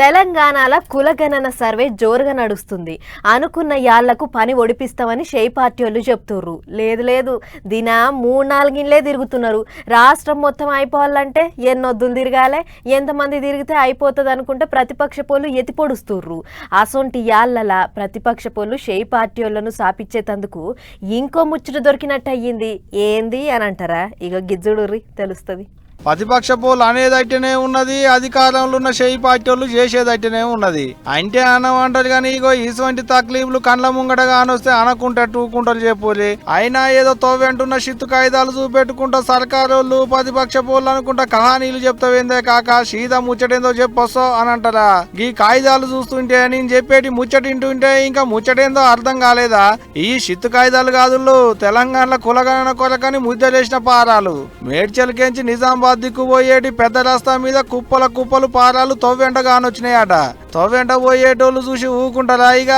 తెలంగాణలో కులగణన సర్వే జోరుగా నడుస్తుంది. అనుకున్న యాళ్ళకు పని ఒడిపిస్తామని షే పార్టీ వాళ్ళు చెప్తుర్రు. లేదు లేదు. దిన మూడు నాలుగిన్లే తిరుగుతున్నారు. రాష్ట్రం మొత్తం అయిపోవాలంటే ఎన్నొద్దులు తిరగాలే. ఎంతమంది తిరిగితే అయిపోతుంది అనుకుంటే ప్రతిపక్ష పోలు ఎత్తి అసొంటి యాళ్ళల ప్రతిపక్ష పోలు షే పార్టీ వాళ్ళను సాపిచ్చేతందుకు ఇంకో ముచ్చట దొరికినట్టు అయ్యింది ఏంది అని అంటారా? ఇక గిజ్జుడుర్రి తెలుస్తుంది. ప్రతిపక్ష పోలు అనేదైతేనే ఉన్నది అధికారంలో ఉన్న చేయి పార్టీ వాళ్ళు చేసేదైతేనే ఉన్నది. అంటే అన్నం అంటారు కానీ ఇగో ఇటువంటి తక్లీఫ్లు కండ్ల ముంగట కానొస్తే అనకుంటే టూకుంటారు చెప్పులే అయినా ఏదో తోవెంటున్న షిత్తు కాగితాలు చూపెట్టుకుంటా సర్కారు వాళ్ళు ప్రతిపక్ష పోలు అనుకుంటా కహానీలు చెప్తావేందే కాక సీదా ముచ్చటేందో చెప్పొస్తో అని అంటారా ఈ కాగితాలు చూస్తుంటే నేను చెప్పేటి ముచ్చటింటుంటే ఇంకా ముచ్చటేందో అర్థం కాలేదా? ఈ షిత్తు కాగితాలు కాదు తెలంగాణలో కులగణన కొరకని ముద్దలేసిన పారాలు. మేడ్చల్కేంచి నిజామాబాద్ దిక్కు పోయేటి పెద్ద రస్తా మీద కుప్పల కుప్పలు పారాలు తవ్వెంటగానొచ్చినాయట తవ్వెంట పోయేటోళ్ళు చూసి ఊకుంటారా ఇక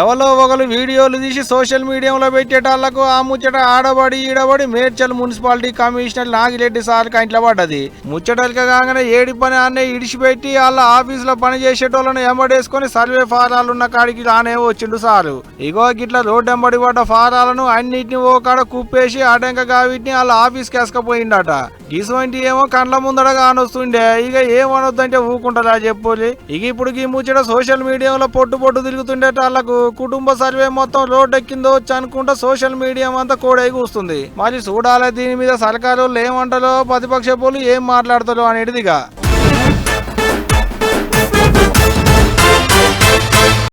ఎవరో ఒకరు వీడియోలు తీసి సోషల్ మీడియాలో పెట్టేటాళ్ళకు ఆ ముచ్చట ఆడబడి ఈడబడి Medchal municipality commissioner Nagireddy sir కంట్లో పడ్డది. ముచ్చటలక కాగానే ఏడి పని అన్నే ఇడిచిపెట్టి వాళ్ళ ఆఫీసులో పని చేసేటోళ్ళను ఎంబడేసుకొని సర్వే ఫారాలు ఉన్న కాడికి రానే వచ్చిండు సారు. ఇగో గిట్ల రోడ్డు ఎంబడి పడ్డ ఫారాలను అన్నిటిని ఓ కాడ కుప్పేసి అటెంకగా వీటిని వాళ్ళ ఆఫీస్కి వేసుకపోయిండట. ఇటువంటి ఏమో కండ్ల ముందర కానొస్తుండే. ఇక ఏమనొద్దంటే ఊకుంటారా చెప్పులి. ఇక ఇప్పుడు ఈ ముచ్చట సోషల్ మీడియాలో పొట్టు పొట్టు తిరుగుతుండే వాళ్ళకు. కుటుంబ సర్వే మొత్తం రోడ్డు ఎక్కిందో అనుకుంటా సోషల్ మీడియా అంతా కోడై కూస్తుంది. మరి చూడాలి దీని మీద సర్కారు ఏమంటారో ప్రతిపక్ష పోలు ఏం మాట్లాడతారో అనేటిదిగా.